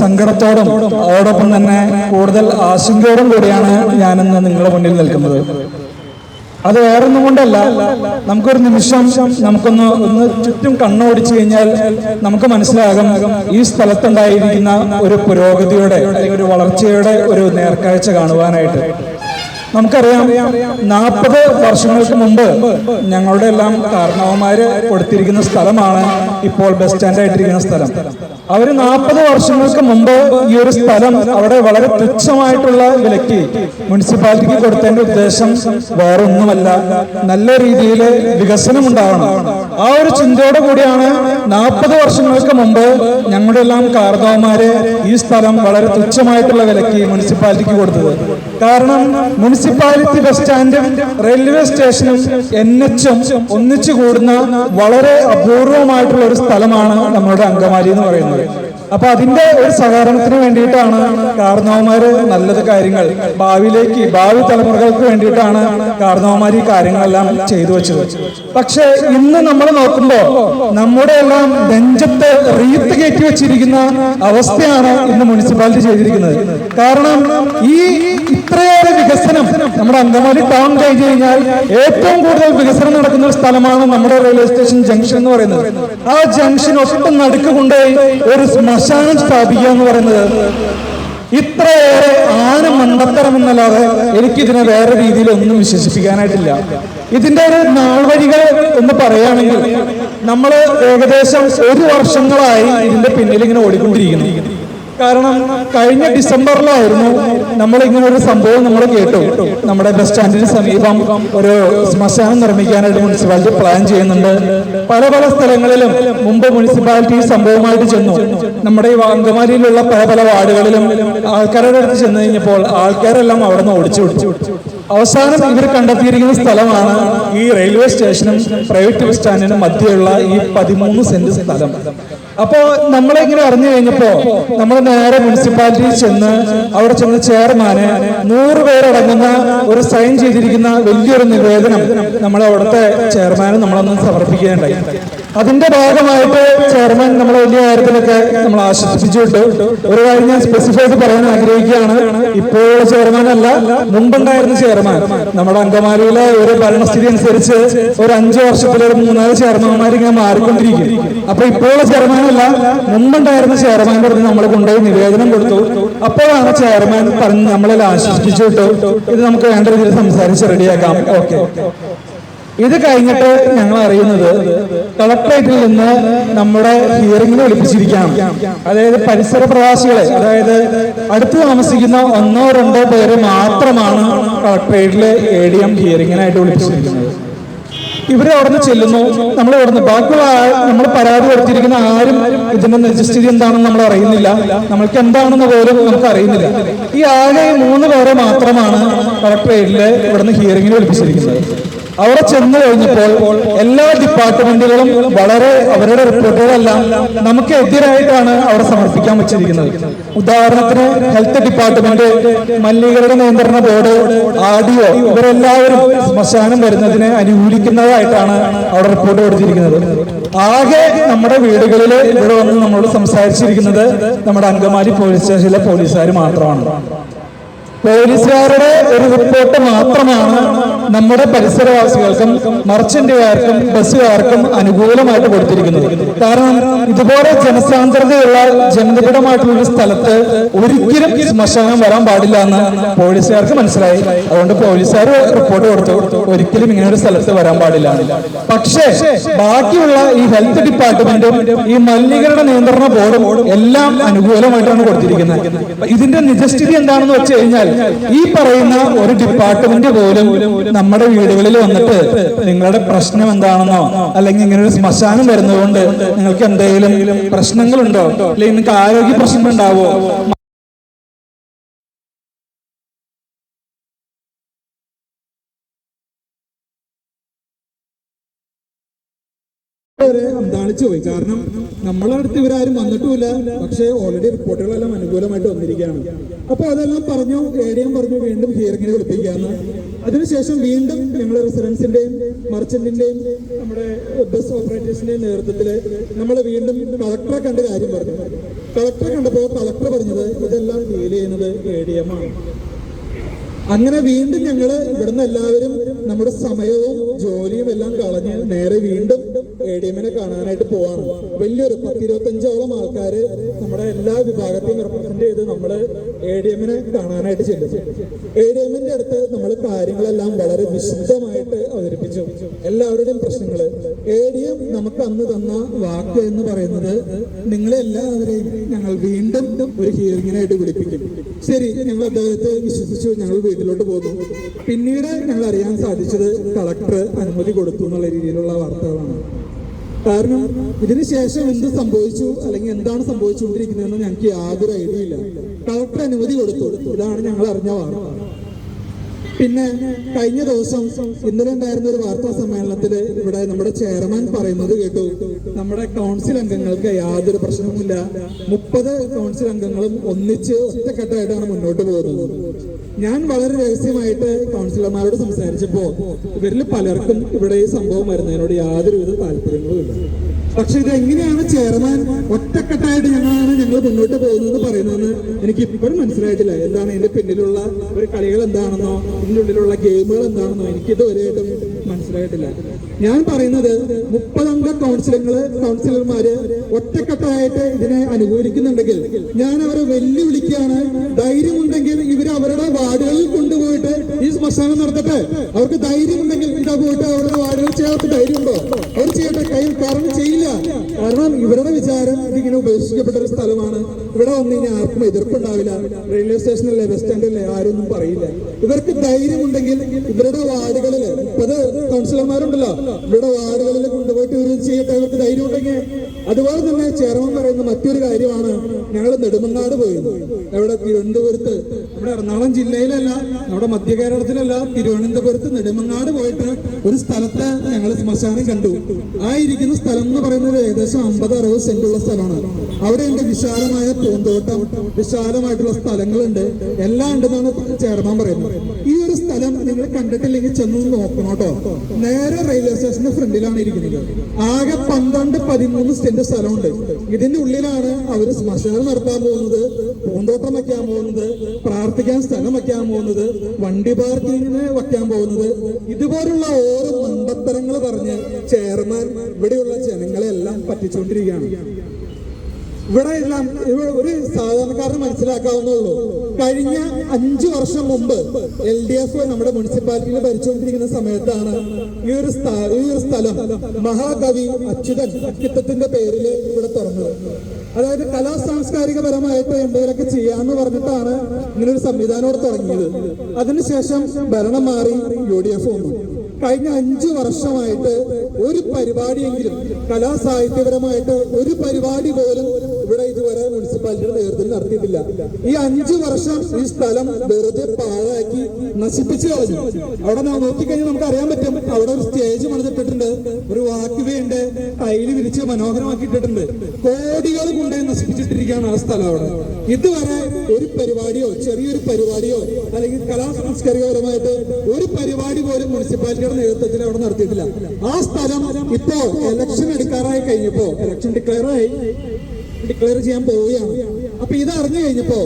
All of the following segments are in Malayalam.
സങ്കടത്തോടും അതോടൊപ്പം തന്നെ കൂടുതൽ ആശങ്കയോടും കൂടിയാണ് ഞാനിന്ന് നിങ്ങളുടെ മുന്നിൽ നിൽക്കുന്നത്. അത് വേറൊന്നും കൊണ്ടല്ല. നമുക്കൊരു നിമിഷം നമുക്കൊന്ന് ഒന്ന് ചുറ്റും കണ്ണോടിച്ചു കഴിഞ്ഞാൽ നമുക്ക് മനസ്സിലാകും ഈ സ്ഥലത്തുണ്ടായിരിക്കുന്ന ഒരു പുരോഗതിയുടെ അല്ലെങ്കിൽ ഒരു വളർച്ചയുടെ ഒരു നേർക്കാഴ്ച കാണുവാനായിട്ട്. നമുക്കറിയാം നാൽപ്പത് വർഷങ്ങൾക്ക് മുമ്പ് ഞങ്ങളുടെ എല്ലാം കാരണവന്മാര് കൊടുത്തിരിക്കുന്ന സ്ഥലമാണ് ഇപ്പോൾ ബസ് സ്റ്റാൻഡ് ആയിട്ടിരിക്കുന്ന സ്ഥലം. അവർ നാൽപ്പത് വർഷങ്ങൾക്ക് മുമ്പ് ഈ ഒരു സ്ഥലം അവിടെ വളരെ തുച്ഛമായിട്ടുള്ള വിലയ്ക്ക് മുനിസിപ്പാലിറ്റിക്ക് കൊടുത്തതിന്റെ ഉദ്ദേശം വേറെ ഒന്നുമല്ല നല്ല രീതിയിൽ വികസനം ഉണ്ടാവണം ആ ഒരു ചിന്തയോടെ കൂടിയാണ് നാൽപ്പത് വർഷങ്ങൾക്ക് മുമ്പ് ഞങ്ങളുടെ എല്ലാം കാർന്നവന്മാര് ഈ സ്ഥലം വളരെ തുച്ഛമായിട്ടുള്ള വിലയ്ക്ക് മുനിസിപ്പാലിറ്റിക്ക് കൊടുത്തത്. കാരണം മുനിസിപ്പാലിറ്റി ബസ് സ്റ്റാൻഡും റെയിൽവേ സ്റ്റേഷനും എൻ എച്ചും ഒന്നിച്ചു കൂടുന്ന വളരെ അപൂർവമായിട്ടുള്ള ഒരു സ്ഥലമാണ് നമ്മുടെ അങ്കമാലി എന്ന് പറയുന്നത്. അപ്പൊ അതിന്റെ ഒരു സഹകരണത്തിന് വേണ്ടിയിട്ടാണ് കാർന്നവന്മാര് നല്ലത് കാര്യങ്ങൾ. ഭാവിയിലേക്ക് ഭാവി തലമുറകൾക്ക് വേണ്ടിയിട്ടാണ് കാർന്നവന്മാർ ഈ കാര്യങ്ങളെല്ലാം ചെയ്തു വെച്ചത്. പക്ഷെ ഇന്ന് നമ്മൾ നോക്കുമ്പോ നമ്മുടെ എല്ലാം നെഞ്ചത്ത് റീത്ത് കയറ്റി വെച്ചിരിക്കുന്ന അവസ്ഥയാണ് ഇന്ന് മുനിസിപ്പാലിറ്റി ചെയ്തിരിക്കുന്നത്. കാരണം ഈ ഇത്രയേറെ വികസനം നമ്മുടെ അങ്കമാലി ടൗൺ കഴിഞ്ഞു കഴിഞ്ഞാൽ ഏറ്റവും കൂടുതൽ വികസനം നടക്കുന്ന ഒരു സ്ഥലമാണ് നമ്മുടെ റെയിൽവേ സ്റ്റേഷൻ ജംഗ്ഷൻ എന്ന് പറയുന്നത്. ആ ജംഗ്ഷൻ ഒട്ടും നടുക്ക് കൊണ്ടുപോയി ഒരു ശ്മശാനം സ്ഥാപിക്കുക എന്ന് പറയുന്നത് ഇത്രയേറെ ആന മണ്ടത്തരം എന്നല്ലാതെ എനിക്കിതിനെ വേറെ രീതിയിൽ ഒന്നും വിശ്വസിപ്പിക്കാനായിട്ടില്ല ഇതിന്റെ ഒരു നാൾവഴികൾ എന്ന് പറയുകയാണെങ്കിൽ നമ്മൾ ഏകദേശം ഒരു വർഷങ്ങളായി ഇതിന്റെ പിന്നിൽ ഇങ്ങനെ ഓടിക്കൊണ്ടിരിക്കുന്നു. കാരണം കഴിഞ്ഞ ഡിസംബറിലായിരുന്നു നമ്മൾ ഇങ്ങനെ ഒരു സംഭവം നമ്മൾ കേട്ടു. നമ്മുടെ ബസ് സ്റ്റാൻഡിന് സമീപം ഒരു ശ്മശാനം നിർമ്മിക്കാനായിട്ട് മുനിസിപ്പാലിറ്റി പ്ലാൻ ചെയ്യുന്നുണ്ട്. പല പല സ്ഥലങ്ങളിലും മുമ്പ് മുനിസിപ്പാലിറ്റി സംഭവമായിട്ട് ചെന്നു. നമ്മുടെ ഈ അങ്കമാലിയിലുള്ള പല പല വാർഡുകളിലും ആൾക്കാരുടെ അടുത്ത് ചെന്ന് കഴിഞ്ഞപ്പോൾ ആൾക്കാരെല്ലാം അവിടെ നിന്ന് ഓടിച്ചു ഓടിച്ചു. അവസാനം ഇവർ കണ്ടെത്തിയിരിക്കുന്ന സ്ഥലമാണ് ഈ റെയിൽവേ സ്റ്റേഷനും പ്രൈവറ്റ് ബസ് സ്റ്റാൻഡിനും മധ്യയുള്ള ഈ പതിമൂന്ന് സെന്റ് സ്ഥലം. അപ്പോ നമ്മളിങ്ങനെ അറിഞ്ഞു കഴിഞ്ഞപ്പോ നമ്മൾ നേരെ മുനിസിപ്പാലിറ്റിയിൽ ചെന്ന് അവിടെ ചെന്ന് ചെയർമാന് നൂറ് പേരടങ്ങുന്ന ഒരു സൈൻ ചെയ്തിരിക്കുന്ന വലിയൊരു നിവേദനം നമ്മൾ അവിടുത്തെ ചെയർമാന് നമ്മളൊന്ന് സമർപ്പിക്കുകയുണ്ടായി. അതിന്റെ ഭാഗമായിട്ട് ചെയർമാൻ നമ്മളെ വലിയ കാര്യത്തിലൊക്കെ നമ്മൾ ആശ്വസിപ്പിച്ചിട്ട് ഒരു കാര്യം ഞാൻ സ്പെസിഫൈ ചെയ്ത് പറയാൻ ആഗ്രഹിക്കുകയാണ്. ഇപ്പോഴുള്ള ചെയർമാൻ അല്ല മുമ്പുണ്ടായിരുന്ന ചെയർമാൻ. നമ്മുടെ അങ്കമാലിയിലെ ഒരു ഭരണസ്ഥിതി അനുസരിച്ച് ഒരു അഞ്ചു വർഷത്തിൽ ഒരു മൂന്നാൽ ചെയർമാൻമാർ ഇങ്ങനെ മാറിക്കൊണ്ടിരിക്കും. അപ്പൊ ഇപ്പോഴുള്ള ചെയർമാൻ അല്ല മുമ്പുണ്ടായിരുന്ന ചെയർമാൻ പറഞ്ഞ് നമ്മൾ കൊണ്ടുപോയി നിവേദനം കൊടുത്തു. അപ്പോഴാണ് ചെയർമാൻ പറഞ്ഞ് നമ്മളെ ആശ്വസിപ്പിച്ചിട്ട് ഇത് നമുക്ക് വേണ്ട രീതിയിൽ സംസാരിച്ച് റെഡിയാക്കാം ഓക്കെ ഇത് കഴിഞ്ഞിട്ട് ഞങ്ങൾ അറിയുന്നത് കളക്ടറേറ്റിൽ നിന്ന് നമ്മുടെ ഹിയറിംഗിന് വിളിപ്പിച്ചിരിക്കുകയാണ് അതായത് പരിസര പ്രവാസികളെ അതായത് അടുത്ത് താമസിക്കുന്ന ഒന്നോ രണ്ടോ പേര് മാത്രമാണ് കളക്ടറേറ്റിലെ എ ഡി എം ഹിയറിംഗിനായിട്ട് വിളിപ്പിച്ചിരിക്കുന്നത്. ഇവർ അവിടുന്ന് ചെല്ലുന്നു. നമ്മൾ അവിടുന്ന് ബാക്കിയുള്ള നമ്മൾ പരാതി കൊടുത്തിരിക്കുന്ന ആരും ഇതിന്റെ നിജസ്ഥിതി എന്താണെന്ന് നമ്മൾ അറിയുന്നില്ല. നമ്മൾക്ക് എന്താണെന്ന് പോലും നമുക്ക് അറിയുന്നില്ല. ഈ ആകെ മൂന്ന് പേരെ മാത്രമാണ് കളക്ടറേറ്റിൽ ഇവിടുന്ന് ഹിയറിംഗിന് വിളിപ്പിച്ചിരിക്കുന്നത്. അവിടെ ചെന്നു കഴിഞ്ഞപ്പോൾ എല്ലാ ഡിപ്പാർട്ട്മെന്റുകളും വളരെ അവരുടെ റിപ്പോർട്ടുകളെല്ലാം നമുക്ക് എതിരായിട്ടാണ് അവിടെ സമർപ്പിക്കാൻ വെച്ചിരിക്കുന്നത്. ഉദാഹരണത്തിന് ഹെൽത്ത് ഡിപ്പാർട്ട്മെന്റ് മലിനീകരണ നിയന്ത്രണ ബോർഡ് ആഡിയോ ഇവരെല്ലാവരും ശ്മശാനം വരുന്നതിനെ അനുകൂലിക്കുന്നതായിട്ടാണ് അവിടെ റിപ്പോർട്ട് കൊടുത്തിരിക്കുന്നത്. ആകെ നമ്മുടെ വീടുകളിൽ ഇവിടെ വന്ന് നമ്മളോട് സംസാരിച്ചിരിക്കുന്നത് നമ്മുടെ അങ്കമാലി പോലീസ് സ്റ്റേഷനിലെ പോലീസുകാർ മാത്രമാണ്. പോലീസുകാരുടെ ഒരു റിപ്പോർട്ട് മാത്രമാണ് നമ്മുടെ പരിസരവാസികൾക്കും മർച്ചന്റുകാർക്കും ബസ്സുകാർക്കും അനുകൂലമായിട്ട് കൊടുത്തിരിക്കുന്നത്. കാരണം ഇതുപോലെ ജനസാന്ദ്രതയുള്ള ജനനിബിഡമായിട്ടുള്ള ഒരു സ്ഥലത്ത് ഒരിക്കലും ശ്മശാനം വരാൻ പാടില്ല എന്ന് പോലീസുകാർക്ക് മനസ്സിലായി. അതുകൊണ്ട് പോലീസുകാർ റിപ്പോർട്ട് കൊടുത്തു. ഒരിക്കലും ഇങ്ങനെ ഒരു സ്ഥലത്ത് വരാൻ പാടില്ല. പക്ഷേ ബാക്കിയുള്ള ഈ ഹെൽത്ത് ഡിപ്പാർട്ട്മെന്റും ഈ മലിനീകരണ നിയന്ത്രണ ബോർഡും എല്ലാം അനുകൂലമായിട്ടാണ് കൊടുത്തിരിക്കുന്നത്. ഇതിന്റെ നിജസ്ഥിതി എന്താണെന്ന് വെച്ച് കഴിഞ്ഞാൽ ഈ പറയുന്ന ഒരു ഡിപ്പാർട്ട്മെന്റ് പോലും നമ്മുടെ വീടുകളിൽ വന്നിട്ട് നിങ്ങളുടെ പ്രശ്നം എന്താണെന്നോ അല്ലെങ്കിൽ ഇങ്ങനെ ഒരു ശ്മശാനം വരുന്നതുകൊണ്ട് നിങ്ങൾക്ക് എന്തെങ്കിലും പ്രശ്നങ്ങളുണ്ടോ? അല്ലെങ്കിൽ നിങ്ങൾക്ക് ആരോഗ്യ പ്രശ്നം ഉണ്ടാവോ? അന്താളിച്ചു പോയി. കാരണം നമ്മളെ അടുത്ത് ഇവരാരും വന്നിട്ടുമില്ല. പക്ഷേ ഓൾറെഡി റിപ്പോർട്ടുകളെല്ലാം അനുകൂലമായിട്ട് വന്നിരിക്കുകയാണ്. അപ്പോൾ അതെല്ലാം പറഞ്ഞു ഏരിയം പറഞ്ഞു വീണ്ടും ഹിയറിങ്ങിന് വിളിപ്പിക്കാന്ന് അതിനുശേഷം വീണ്ടും ഞങ്ങൾ റെസിഡൻസിന്റെയും മർച്ചന്റിന്റെയും നമ്മുടെ ബസ് ഓപ്പറേറ്റേഴ്സിന്റെയും നേതൃത്വത്തിൽ നമ്മൾ വീണ്ടും കളക്ടറെ കണ്ട് കാര്യം പറഞ്ഞു. കളക്ടറെ കണ്ടപ്പോൾ കളക്ടർ പറഞ്ഞത് ഇതെല്ലാം ഡീൽ ചെയ്യുന്നത് എ ഡി എം ആണ്. അങ്ങനെ വീണ്ടും ഞങ്ങൾ ഇവിടുന്ന് എല്ലാവരും നമ്മുടെ സമയവും ജോലിയും എല്ലാം കളഞ്ഞ് നേരെ വീണ്ടും എ ഡി എമ്മിനെ കാണാനായിട്ട് പോവാണ്. വലിയൊരു പത്തിരുപത്തഞ്ചോളം ആൾക്കാര് നമ്മുടെ എല്ലാ വിഭാഗത്തെയും റെപ്രസെന്റ് ചെയ്ത് നമ്മൾ എ ഡി എമ്മിനെ കാണാനായിട്ട് ചെല്ലും. എ ഡി എമ്മിന്റെ അടുത്ത് നമ്മൾ കാര്യങ്ങളെല്ലാം വളരെ വിശദമായിട്ട് അവതരിപ്പിച്ചു. എല്ലാവരുടെയും പ്രശ്നങ്ങൾ എ ഡി എം നമുക്ക് അന്ന് തന്ന വാക്ക് എന്ന് പറയുന്നത് നിങ്ങളെല്ലാവരെയും ഞങ്ങൾ വീണ്ടും ഒരു ഹിയറിങ്ങിനായിട്ട് വിളിപ്പിക്കും. ശരി ഞങ്ങൾ അദ്ദേഹത്തെ വിശ്വസിച്ചു ഞങ്ങൾ വീട്ടിലോട്ട് പോകുന്നു. പിന്നീട് ഞങ്ങൾ അറിയാൻ സാധിച്ചത് കളക്ടർ അനുമതി കൊടുത്തു എന്നുള്ള രീതിയിലുള്ള വാർത്തകളാണ്. കാരണം ഇതിനുശേഷം എന്ത് സംഭവിച്ചു അല്ലെങ്കിൽ എന്താണ് സംഭവിച്ചുകൊണ്ടിരിക്കുന്നതെന്ന് ഞങ്ങൾക്ക് യാതൊരു ഐഡിയ ഇല്ല. കളക്ടർ അനുമതി കൊടുത്തു. ഇതാണ് ഞങ്ങൾ അറിഞ്ഞ വാർത്ത. പിന്നെ കഴിഞ്ഞ ദിവസം ഇന്നലെ ഉണ്ടായിരുന്ന ഒരു വാർത്താ സമ്മേളനത്തിൽ ഇവിടെ നമ്മുടെ ചെയർമാൻ പറയുന്നത് കേട്ടു. നമ്മുടെ കൗൺസിൽ അംഗങ്ങൾക്ക് യാതൊരു പ്രശ്നവുമില്ല. മുപ്പത് കൗൺസിൽ അംഗങ്ങളും ഒന്നിച്ച് ഒറ്റക്കെട്ടായിട്ടാണ് മുന്നോട്ട് പോകുന്നത്. ഞാൻ വളരെ രഹസ്യമായിട്ട് കൗൺസിലർമാരോട് സംസാരിച്ചപ്പോ ഇവരിൽ പലർക്കും ഇവിടെ ഈ സംഭവം വരുന്നതിനോട് യാതൊരുവിധ താല്പര്യങ്ങളും ഇല്ല. പക്ഷെ ഇത് എങ്ങനെയാണ് ചെയർമാൻ ഒറ്റക്കെട്ടായിട്ട് ഞങ്ങളാണ് ഞങ്ങൾ മുന്നോട്ട് പോകുന്നത് പറയുന്നതെന്ന് എനിക്ക് ഇപ്പോഴും മനസ്സിലായിട്ടില്ല. എന്താണ് ഇതിന്റെ പിന്നിലുള്ള ഒരു കളികൾ എന്താണെന്നോ ഇതിന്റെ ഉള്ളിലുള്ള ഗെയിമുകൾ എന്താണെന്നോ എനിക്ക് ഇതുവരെയായിട്ടും മനസ്സിലായിട്ടില്ല. ഞാൻ പറയുന്നത് മുപ്പതംഗ കൗൺസിലങ്ങൾ കൗൺസിലർമാര് ഒറ്റക്കെട്ടായിട്ട് ഇതിനെ അനുകൂലിക്കുന്നുണ്ടെങ്കിൽ ഞാൻ അവരെ വെല്ലുവിളിക്കുകയാണ്. ധൈര്യമുണ്ടെങ്കിൽ ഇവർ അവരുടെ വാർഡുകളിൽ കൊണ്ടുപോയിട്ട് നടത്തട്ടെ? അവർക്ക് ധൈര്യം ഉണ്ടെങ്കിൽ ഇതാ പോയിട്ട് അവരുടെ വാർഡുകൾ ചേർത്ത് ധൈര്യമുണ്ടോ? അവർ ചെയ്യട്ടെ കയ്യിൽ കാരണം ചെയ്യില്ല. കാരണം ഇവരുടെ വിചാരം ഇതിങ്ങനെ ഉപേക്ഷിക്കപ്പെട്ട ഒരു സ്ഥലമാണ്. ഇവിടെ വന്നു കഴിഞ്ഞാൽ ആർക്കും എതിർപ്പുണ്ടാവില്ല. റെയിൽവേ സ്റ്റേഷനല്ലേ ബസ് സ്റ്റാൻഡല്ലേ ആരൊന്നും പറയില്ല. ഇവർക്ക് ധൈര്യം ഉണ്ടെങ്കിൽ ഇവരുടെ വാർഡുകളിൽ മുപ്പത് കൗൺസിലർമാരുണ്ടല്ലോ ഇവരുടെ വാർഡുകളിൽ കൊണ്ടുപോയിട്ട് ഇവർ ചെയ്യട്ടെ ഇവർക്ക് ധൈര്യം ഉണ്ടെങ്കിൽ അതുപോലെ തന്നെ ചെയർമാൻ പറയുന്ന മറ്റൊരു കാര്യമാണ് ഞങ്ങൾ നെടുമങ്ങാട് പോയിരുന്നു അവിടെ തിരുവനന്തപുരത്ത്. നമ്മുടെ എറണാകുളം ജില്ലയിലല്ല നമ്മുടെ മധ്യ കേരളത്തിലല്ല തിരുവനന്തപുരത്ത് നെടുമങ്ങാട് പോയിട്ട് ഒരു സ്ഥലത്ത് ഞങ്ങൾ ശ്മശാനം കണ്ടു. ആ ഇരിക്കുന്ന സ്ഥലം എന്ന് പറയുന്നത് ഏകദേശം അമ്പത് അറുപത് സെന്റ് ഉള്ള സ്ഥലമാണ്. അവിടെ ഉണ്ട് വിശാലമായ പൂന്തോട്ടം വിശാലമായിട്ടുള്ള സ്ഥലങ്ങളുണ്ട്. എല്ലാം ഉണ്ടെന്നാണ് ചെയർമാൻ പറയുന്നത്. ഈ ഒരു സ്ഥലം നിങ്ങൾ കണ്ടിട്ടില്ലെങ്കിൽ ചെന്ന് നോക്കണം കേട്ടോ. നേരെ റെയിൽവേ സ്റ്റേഷന്റെ ഫ്രണ്ടിലാണ് ഇരിക്കുന്നത്. ആകെ പന്ത്രണ്ട് പതിമൂന്ന് സെന്റ് സ്ഥലമുണ്ട്. ഇതിന്റെ ഉള്ളിലാണ് അവർ ശ്മശാനം നടത്താൻ പോകുന്നത് പൂന്തോട്ടം വയ്ക്കാൻ പോകുന്നത് പ്രാർത്ഥിക്കാൻ സ്ഥലം വയ്ക്കാൻ പോകുന്നത് വണ്ടി പാർക്കിങ്ങിന് വയ്ക്കാൻ പോകുന്നത്. ഇതുപോലുള്ള ഓരോ മണ്ടത്തരങ്ങൾ പറഞ്ഞ് ചെയർമാൻ ഇവിടെയുള്ള ജനങ്ങളെ എല്ലാം പറ്റിച്ചുകൊണ്ടിരിക്കുകയാണ്. ഇവിടെ എല്ലാം ഒരു സാധാരണക്കാരന് മനസ്സിലാക്കാവുന്നുള്ളൂ കഴിഞ്ഞ അഞ്ചു വർഷം മുമ്പ് എൽ ഡി എഫ് നമ്മുടെ മുനിസിപ്പാലിറ്റിയിൽ ഭരിച്ചുകൊണ്ടിരിക്കുന്ന സമയത്താണ് ഈ ഒരു ഈ ഒരു സ്ഥലം മഹാകവി അച്യുതൻ അക്കിത്തത്തിന്റെ പേരിൽ ഇവിടെ തുറന്നത്. അതായത് കലാ സാംസ്കാരികപരമായിട്ട് എന്തെങ്കിലുമൊക്കെ ചെയ്യാന്ന് പറഞ്ഞിട്ടാണ് ഇങ്ങനൊരു സംവിധാനോട് തുടങ്ങിയത്. അതിനുശേഷം ഭരണം മാറി യു ഡി എഫ് വന്നു. കഴിഞ്ഞ അഞ്ചു വർഷമായിട്ട് ഒരു പരിപാടിയെങ്കിലും കലാ സാഹിത്യപരമായിട്ട് ഒരു പരിപാടി പോലും ഇവിടെ ഇതുവരെ മുനിസിപ്പാലിറ്റിയുടെ നേതൃത്വത്തിൽ നടത്തിയിട്ടില്ല. ഈ അഞ്ചു വർഷം ഈ സ്ഥലം വെറുതെ പാഴാക്കി നശിപ്പിച്ചു കളഞ്ഞു. അവിടെ നോക്കിക്കഴിഞ്ഞാൽ നമുക്ക് അറിയാൻ പറ്റും. അവിടെ ഒരു സ്റ്റേജ് പണിതിട്ടിട്ടുണ്ട്. ഒരു വാക്ക് ഉണ്ട് ടൈൽ വിരിച്ച് മനോഹരമാക്കിയിട്ടിട്ടുണ്ട്. കോടികൾ കൊണ്ടുപോയി നശിപ്പിച്ചിട്ടിരിക്കുകയാണ് ആ സ്ഥലം അവിടെ. ഇതുവരെ ഒരു പരിപാടിയോ ചെറിയൊരു പരിപാടിയോ അല്ലെങ്കിൽ കലാ സാംസ്കാരികപരമായിട്ട് ഒരു പരിപാടി പോലും മുനിസിപ്പാലിറ്റിയുടെ നേതൃത്വത്തിൽ അവിടെ നടത്തിയിട്ടില്ല. ആ സ്ഥലം ഇപ്പോ ഇലക്ഷൻ എടുക്കാറായി കഴിഞ്ഞപ്പോ ഇലക്ഷൻ ഡിക്ലെയർ ആയി. ഡിക്ലെയർ ചെയ്യാൻ പോവുകയാണ്. അപ്പൊ ഇത് അറിഞ്ഞു കഴിഞ്ഞപ്പോ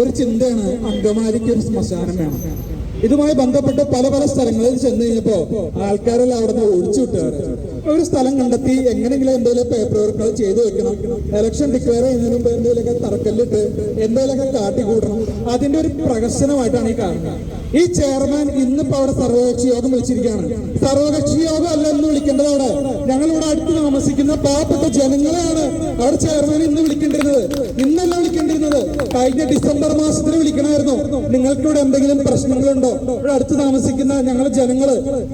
ഒരു ചിന്തയാണ് അങ്കമാലിക്ക് ഒരു ശ്മശാനം വേണം. ഇതുമായി ബന്ധപ്പെട്ട് പല പല സ്ഥലങ്ങളിൽ ചെന്ന് കഴിഞ്ഞപ്പോ ആൾക്കാരെല്ലാം അവിടെ നിന്ന് ഒഴിച്ചു ഒരു സ്ഥലം കണ്ടെത്തി എങ്ങനെയെങ്കിലും എന്തെങ്കിലും പേപ്പർ വർക്കുകൾ ചെയ്തു വെക്കണം. എലക്ഷൻ ഡിക്ലെയർ ചെയ്യുന്നതിന് മുമ്പ് എന്തെങ്കിലുമൊക്കെ തറക്കല്ലിട്ട് എന്തെങ്കിലുമൊക്കെ കാട്ടിക്കൂട്ടണം അതിന്റെ ഒരു പ്രകർശനമായിട്ടാണ് ഈ കാണുന്നത്. ഈ ചെയർമാൻ ഇന്നിപ്പോ അവിടെ സർവകക്ഷി യോഗം വിളിച്ചിരിക്കുകയാണ്. സർവകക്ഷി യോഗം അല്ല എന്ന് വിളിക്കേണ്ടത് അവിടെ. ഞങ്ങൾ ഇവിടെ അടുത്ത് താമസിക്കുന്ന പാവപ്പെട്ട ജനങ്ങളെയാണ് അവിടെ ചെയർമാൻ ഇന്ന് വിളിക്കേണ്ടിരുന്നത്. ഇന്നല്ല വിളിക്കേണ്ടിരുന്നത്. കഴിഞ്ഞ ഡിസംബർ മാസത്തിൽ വിളിക്കണമായിരുന്നു. നിങ്ങൾക്കിവിടെ എന്തെങ്കിലും പ്രശ്നങ്ങളുണ്ടോ? ഇവിടെ അടുത്ത് താമസിക്കുന്ന ഞങ്ങളെ ജനങ്ങൾ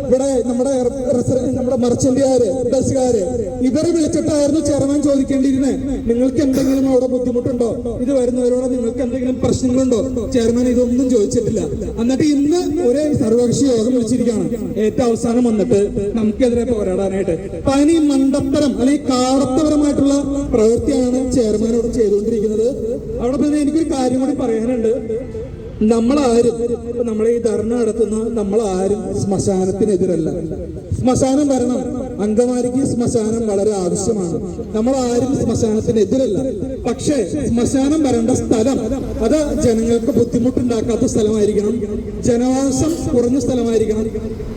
ഇവിടെ നമ്മുടെ നമ്മുടെ മർച്ചന്റുകാര് ബസ്സുകാര് ഇവരെ വിളിച്ചിട്ടായിരുന്നു ചെയർമാൻ ചോദിക്കേണ്ടിയിരുന്നത് നിങ്ങൾക്ക് എന്തെങ്കിലും അവിടെ ബുദ്ധിമുട്ടുണ്ടോ? ഇത് വരുന്നവരോട് നിങ്ങൾക്ക് എന്തെങ്കിലും പ്രശ്നങ്ങളുണ്ടോ? ചെയർമാൻ ഇതൊന്നും ചോദിച്ചിട്ടില്ല. എന്നിട്ട് ഇന്ന് ഒരു സർവകക്ഷി യോഗം വിളിച്ചിരിക്കുകയാണ്. ഏറ്റവും അവസാനം വന്നിട്ട് നമുക്കെതിരെ പോരാടാനായിട്ട്. അപ്പൊ അതിന് ഈ മണ്ടത്തരം അല്ലെങ്കിൽ കാടത്തപരമായിട്ടുള്ള പ്രവൃത്തിയാണ് ചെയർമാനോട് ചെയ്തുകൊണ്ടിരിക്കുന്നത്. അവിടെ പിന്നെ എനിക്കൊരു കാര്യം കൂടി പറയാനുണ്ട്. നമ്മളാരും നമ്മളെ ഈ ധർണ നടത്തുന്ന നമ്മളാരും ശ്മശാനത്തിനെതിരല്ല. ശ്മശാനം വരണം. അങ്കമാലിക്ക് ശ്മശാനം വളരെ ആവശ്യമാണ്. നമ്മളാരും ശ്മശാനത്തിനെതിരല്ല. പക്ഷേ ശ്മശാനം വരേണ്ട സ്ഥലം അത് ജനങ്ങൾക്ക് ബുദ്ധിമുട്ടുണ്ടാക്കാത്ത സ്ഥലമായിരിക്കണം. ജനവാസം കുറഞ്ഞ സ്ഥലമായിരിക്കണം.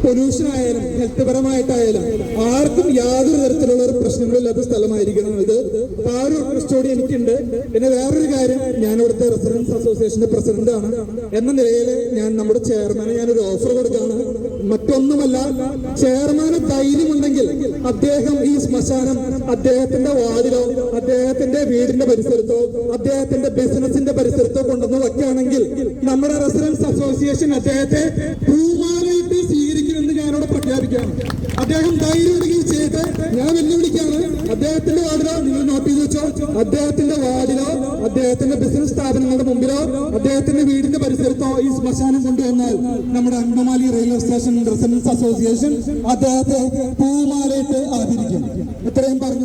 പൊല്യൂഷൻ ആയാലും ഹെൽത്ത് പരമായിട്ടായാലും ആർക്കും യാതൊരു തരത്തിലുള്ള ഒരു പ്രശ്നങ്ങളില്ലാത്ത സ്ഥലമായിരിക്കണം ഇത്. ഒരു റിക്വസ്റ്റ് എനിക്കുണ്ട്. പിന്നെ വേറൊരു കാര്യം ഞാൻ ഇവിടുത്തെ റെസിഡൻസ് അസോസിയേഷന്റെ പ്രസിഡന്റ് ആണ്. എന്ന നിലയിൽ ഞാൻ നമ്മുടെ ചെയർമാനെ ഞാൻ ഒരു ഓഫർ കൊടുക്കുകയാണ്. മറ്റൊന്നുമല്ല ചെയർമാന് ധൈര്യമുണ്ടെങ്കിൽ അദ്ദേഹം ഈ ശ്മശാനം അദ്ദേഹത്തിന്റെ വാതിലോ അദ്ദേഹത്തിന്റെ വീടിന്റെ പരിസരത്തോ അദ്ദേഹത്തിന്റെ ബിസിനസിന്റെ പരിസരത്തോ കൊണ്ടുവന്ന് വെക്കുകയാണെങ്കിൽ നമ്മുടെ റെസിഡൻസ് അസോസിയേഷൻ അദ്ദേഹത്തെ സ്വീകരിക്കുമെന്ന് ഞാനിവിടെ പ്രഖ്യാപിക്കുകയാണ്. അദ്ദേഹം ധൈര്യം ഉണ്ടെങ്കിൽ അദ്ദേഹത്തിന്റെ വാർഡിലോ നിങ്ങൾ നോട്ട് ചെയ്ത് വെച്ചോ? അദ്ദേഹത്തിന്റെ വാർഡിലോ അദ്ദേഹത്തിന്റെ ബിസിനസ് സ്ഥാപനങ്ങളുടെ മുമ്പിലോ അദ്ദേഹത്തിന്റെ വീടിന്റെ പരിസരത്തോ ഈ ശ്മശാനം കൊണ്ടുവന്നാൽ നമ്മുടെ Angamaly railway station residents association അദ്ദേഹത്തെ പൂമാലയിട്ട് ആദരിക്കും. ഇത്രയും നിർത്തുന്നു